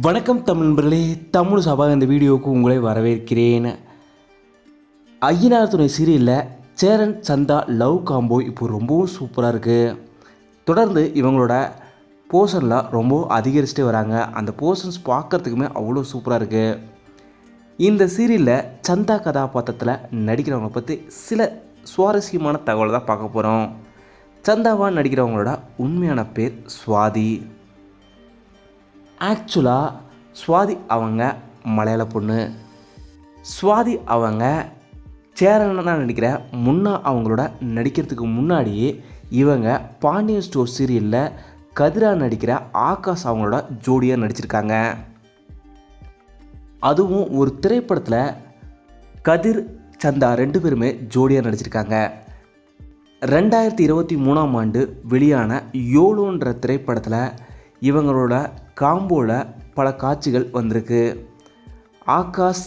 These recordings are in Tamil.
வணக்கம் தமிழ் நண்பர்களே தமிழ் சபா இந்த வீடியோவுக்கு உங்களை வரவேற்கிறேன். ஐயனார் துணை சீரியலில் சேரன் சந்தா லவ் காம்போ இப்போ ரொம்பவும் சூப்பராக இருக்குது தொடர்ந்து இவங்களோட போர்ஷன்லாம் ரொம்ப அதிகரிச்சுட்டே வராங்க. அந்த போர்ஷன்ஸ் பார்க்குறதுக்குமே அவ்வளோ சூப்பராக இருக்குது இந்த சீரியலில் சந்தா கதாபாத்திரத்தில் நடிக்கிறவங்க பற்றி சில சுவாரஸ்யமான தகவலை தான் பார்க்க போகிறோம் சந்தாவாக நடிக்கிறவங்களோட உண்மையான பேர் சுவாதி. ஆக்சுவலாக சுவாதி அவங்க மலையாள பொண்ணு. சுவாதி அவங்க சேரனா நடிக்கிற. முன்னா அவங்களோட நடிக்கிறதுக்கு முன்னாடியே இவங்க பாண்டியன் ஸ்டோர் சீரியலில் கதிரா நடிக்கிற ஆகாஷ் அவங்களோட ஜோடியாக நடிச்சிருக்காங்க. அதுவும் ஒரு திரைப்படத்தில் கதிர் சந்தா ரெண்டு பேருமே ஜோடியாக நடிச்சிருக்காங்க. ரெண்டாயிரத்தி இருபத்தி மூணாம் ஆண்டு வெளியான யோலோன்ற திரைப்படத்தில் இவங்களோட காம்போவில் பல காட்சிகள் வந்திருக்கு. ஆகாஷ்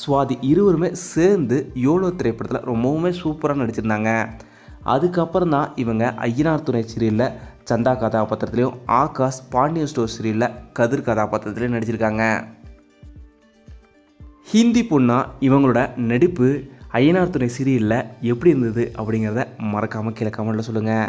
சுவாதி இருவருமே சேர்ந்து யோலோ திரைப்படத்தில் ரொம்பவுமே சூப்பராக நடிச்சிருந்தாங்க. அதுக்கப்புறம் தான் இவங்க ஐயனார் துணை சீரியலில் சந்தா கதாபாத்திரத்துலேயும் ஆகாஷ் பாண்டிய ஸ்டோர் சீரியலில் கதிர் கதாபாத்திரத்துலேயும் நடிச்சிருக்காங்க. ஹிந்தி பொண்ணா இவங்களோட நடிப்பு ஐயனார் துணை சீரியலில் எப்படி இருந்தது அப்படிங்கிறத மறக்காமல் கீழே கமெண்ட்டில் சொல்லுங்கள்